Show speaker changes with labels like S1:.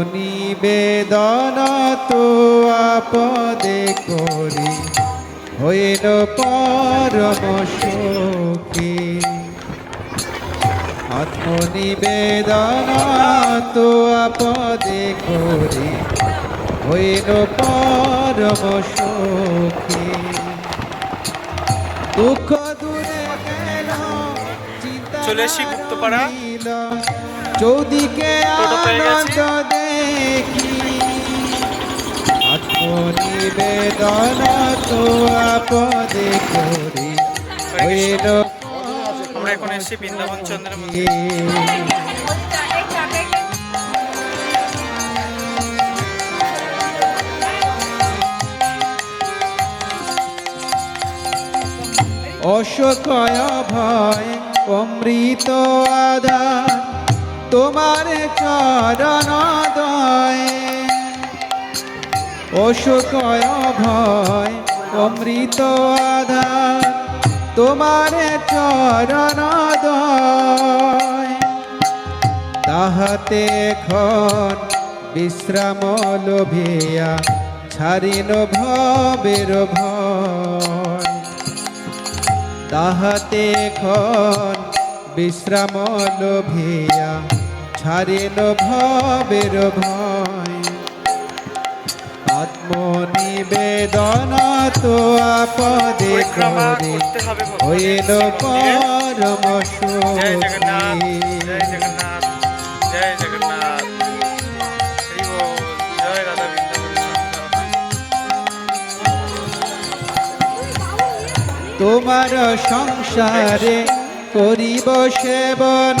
S1: আত্মনিবেদন তো আপদে করি। হইল পরম সুখী। আত্মনিবেদন তো আপদে করি। হইল পরম সুখী। দুঃখ দূরে গেল
S2: চলে এসেছি গুপ্তপাড়া।
S1: চৌদিকে আনন্দ দেখি আত্মনিবেদন তো আপদে করি হইল
S2: আমরা এখন বৃন্দাবন
S1: অশোকয় ভয় অমৃত আদান তোমার চরণ দয়। ভয় অমৃত আধার, তোমার চরণ দয়। তাহাতে খন বিশ্রাম লোভিয়া ছাড়িল ভবের ভয়। তাহাতে খন বিশ্রাম লোভিয়া ছাড়িল ভবের ভয়। আত্মনিবেদন তো আপদে করি। হইল পরম
S2: জয় জগন্নাথ
S1: সুখী।
S2: জয় জগন্নাথ জয় জগন্নাথ। জয় রাধা
S1: তোমার সংসারে করিব সেবন।